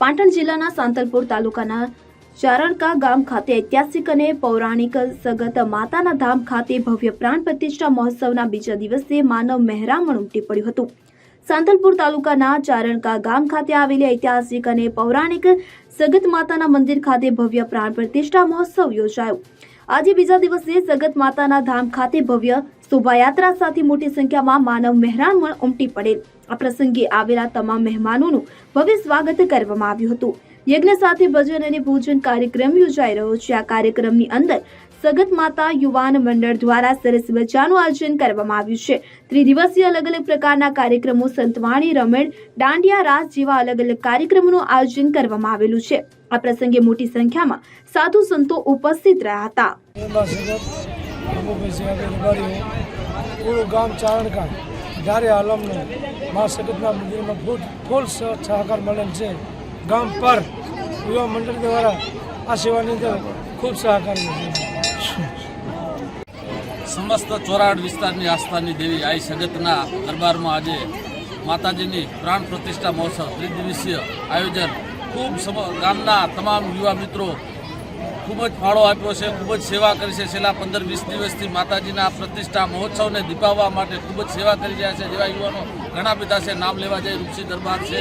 પાટણ જિલ્લાના સાંતલપુર તાલુકાના ચારણકા ગામ ખાતે ઐતિહાસિક અને પૌરાણિક સગત માતાના ધામ ખાતે ભવ્ય પ્રાણ પ્રતિષ્ઠા મહોત્સવના બીજા દિવસે માનવ મહેરામણ ઉમટી પડ્યું હતું. સાંતલપુર તાલુકાના ચારણકા ગામ ખાતે આવેલી ઐતિહાસિક અને પૌરાણિક સગત માતાના મંદિર ખાતે ભવ્ય પ્રાણ પ્રતિષ્ઠા મહોત્સવ યોજાયો. આજે બીજા દિવસે સગત માતાના ધામ ખાતે ભવ્ય શોભાયાત્રા સાથે મોટી સંખ્યામાં માનવ મહેરામણ ઉમટી પડેલ. આ પ્રસંગે આવેલા તમામ મહેમાનોનું ભવ્ય સ્વાગત કરવામાં આવ્યું હતું. યજ્ઞ સાથે ભજન અને ભોજન કાર્યક્રમ યોજાઈ રહ્યો છે. આ કાર્યક્રમની અંદર સગત માતા યુવાન મંડળ દ્વારા સરસ મજાનું આયોજન કરવામાં આવ્યું છે. ત્રિદિવસીય અલગ અલગ પ્રકારના કાર્યક્રમો, સંતવાણી, રમેણ, દાંડિયા, રાસ જેવા અલગ અલગ કાર્યક્રમોનું આયોજન કરવામાં આવેલું છે. આ પ્રસંગે મોટી સંખ્યામાં સાધુ સંતો ઉપસ્થિત રહ્યા હતા. પૂરું ગામ ચારણકા ધારે આલમનું મા સગતના મંદિરમાં ફૂલ ફૂલ સહ- સહકાર મળેલ છે. ગામ પર યુવા મંડળ દ્વારા આ સેવાની અંદર ખૂબ સહકાર સમસ્ત ચોરાડ વિસ્તારની આસ્થાની દેવી આઈ સગતના દરબારમાં આજે માતાજીની પ્રાણ પ્રતિષ્ઠા મહોત્સવ ત્રિદિવસીય આયોજન. ખૂબ ગામના તમામ યુવા મિત્રો ખૂબ જ ફાળો આપ્યો છે, ખૂબ જ સેવા કરી છે. છેલ્લા પંદર, વીસ દિવસથી માતાજીના પ્રતિષ્ઠા, મહોત્સવને દીપાવવા માટે ખૂબ જ સેવા કરી રહ્યા છે. જેવા યુવાનો ઘણા બધા છે, નામ લેવા જાય રૂપસી દરબાર છે,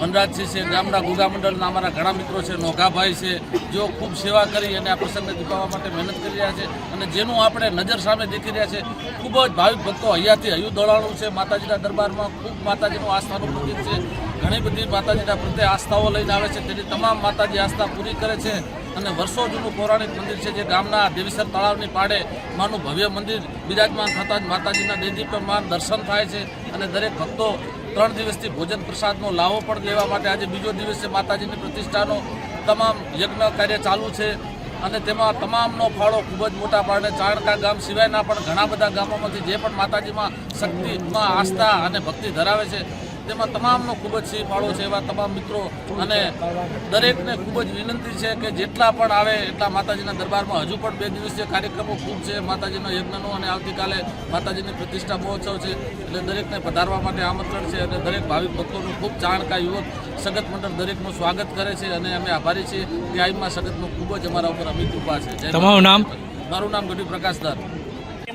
વનરાજસિંહ છે ગામના ગુગા મંડળના અમારા ઘણા મિત્રો છે, નોઘાભાઈ છે, જેઓ ખૂબ સેવા કરી અને આ પ્રસંગને દીપાવવા માટે મહેનત કરી રહ્યા છે. અને જેનું આપણે નજર સામે દેખી રહ્યા છે, ખૂબ જ ભાવિક ભક્તો અહીંયાથી હયું દોડાણું છે. માતાજીના દરબારમાં ખૂબ માતાજીનું આસ્થાનું પ્રતિક છે. ઘણી બધી માતાજીના પ્રત્યે આસ્થાઓ લઈને આવે છે. તેની તમામ માતાજી આસ્થા પૂરી કરે છે. અને વર્ષો જૂનું પૌરાણિક મંદિર છે જે ગામના દેવીસર તળાવની પાડે માનું ભવ્ય મંદિર બિરાજમાન થતાં જ માતાજીના દેદીપ્યમાન દર્શન થાય છે અને દરેક ભક્તો ત્રણ દિવસથી ભોજન પ્રસાદનો લાવો પણ લેવા માટે આજે બીજો દિવસ માતાજીની પ્રતિષ્ઠાનો તમામ યજ્ઞ કાર્ય ચાલુ છે અને તેમાં તમામનો ફાળો ખૂબ જ મોટા પાડે. ચાણકા ગામ સિવાયના પણ ઘણા બધા ગામોમાંથી જે પણ માતાજીમાં શક્તિમાં આસ્થા અને ભક્તિ ધરાવે છે તેમાં તમામનો ખૂબ જ સિંહ ફાળો છે એવા તમામ મિત્રો અને દરેકને ખૂબ જ વિનંતી છે કે જેટલા પણ આવે એટલા માતાજીના દરબારમાં હજુ પણ બે દિવસીય કાર્યક્રમો ખૂબ છે. માતાજીનો યજ્ઞનો અને આવતીકાલે માતાજીની પ્રતિષ્ઠા મહોત્સવ છે. એટલે દરેકને પધારવા માટે આમંત્રણ છે અને દરેક ભાવિક ભક્તોનું ખૂબ જાણકાર યુવક સગત મંડળ દરેકનું સ્વાગત કરે છે અને અમે આભારી છીએ કે આઈમાં સગતનું ખૂબ જ અમારા ઉપર અમિત કૃપા છે. તમારું નામ? મારું નામ ગઢવી પ્રકાશદાર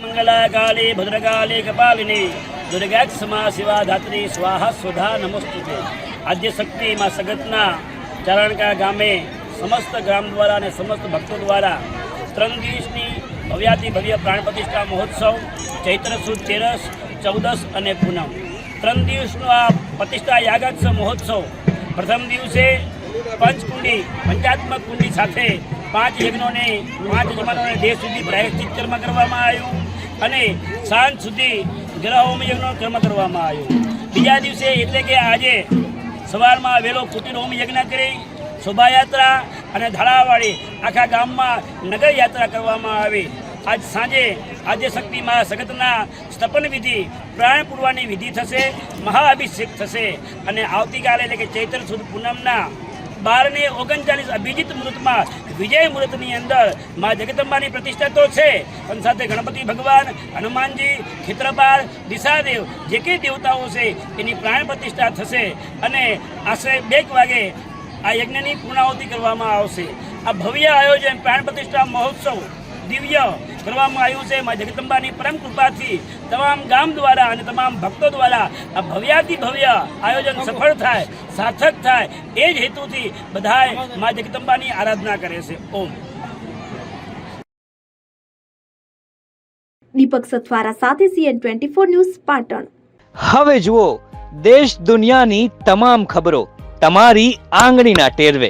મંગલાકાલી ભદ્રકાલી કપાલિની. દુર્ગાક્ષમા શિવાધાત્રી સ્વાહા સુધા, નમસ્તુતે. આદ્ય શક્તિ માં સગતના ચારણકા ગામે સમસ્ત ગ્રામ દ્વારા અને સમસ્ત ભક્તો દ્વારા ત્રણ દિવસની ભવ્યાતિ ભવ્ય પ્રાણ પ્રતિષ્ઠા મહોત્સવ ચૈત્ર સુદ તેરસ, ચૌદસ અને પૂનમ. ત્રણ દિવસનો આ પ્રતિષ્ઠા યાગાક્ષ મહોત્સવ. પ્રથમ દિવસે પંચકુંડી, પંચાત્મક કુંડી સાથે પાંચ યજ્ઞોને, પાંચ યજમાનોને દેશ સુધી પ્રાયશ્ચિત કર્મ કરવામાં આવ્યું અને સાંજ સુધી ગ્રહોમ યજ્ઞનો કર્મ કરવામાં આવ્યું. બીજા દિવસે એટલે કે આજે સવારમાં વહેલો કુટીર હોમ યજ્ઞ કરી શોભાયાત્રા અને ધારાવાળી આખા ગામમાં નગર યાત્રા કરવામાં આવી. આજ સાંજે આજે શક્તિમાં સગતના સ્થપન વિધિ પ્રાણ પૂરવાની વિધિ થશે, મહાઅભિષેક થશે અને આવતીકાલે એટલે કે ચૈત્ર સુદ પૂનમના બારને ઓગણચાલીસ અભિજીત મૃતમાં વિજય મૃતની અંદર મા જગદંબાની પ્રતિષ્ઠા તો છે, પણ સાથે ગણપતિ ભગવાન, હનુમાનજી, ખેત્રપાલ, દિશાદેવ જે કે દેવતાઓ છે, એની પ્રાણ પ્રતિષ્ઠા થશે અને આશરે બે વાગે આ યજ્ઞની પૂર્ણાહુતિ કરવામાં આવશે. આ ભવ્ય આયોજન પ્રાણ પ્રતિષ્ઠા મહોત્સવ દિવ્ય કરવામાં આવ્યું છે. મા જગદંબાની પરમ કૃપાથી તમામ ગામ દ્વારા અને તમામ ભક્તો દ્વારા આ ભવ્યાતિ ભવ્ય આયોજન સફળ થાય સાર્થક થાય એ જ હેતુથી બધાએ મા જગદંબાની આરાધના કરે છે. ઓમ. દીપક સથવારા સાથે CN twenty four news Patan. હવે જુઓ દેશ દુનિયાની તમામ ખબરો તમારી આંગળીના ટેરવે.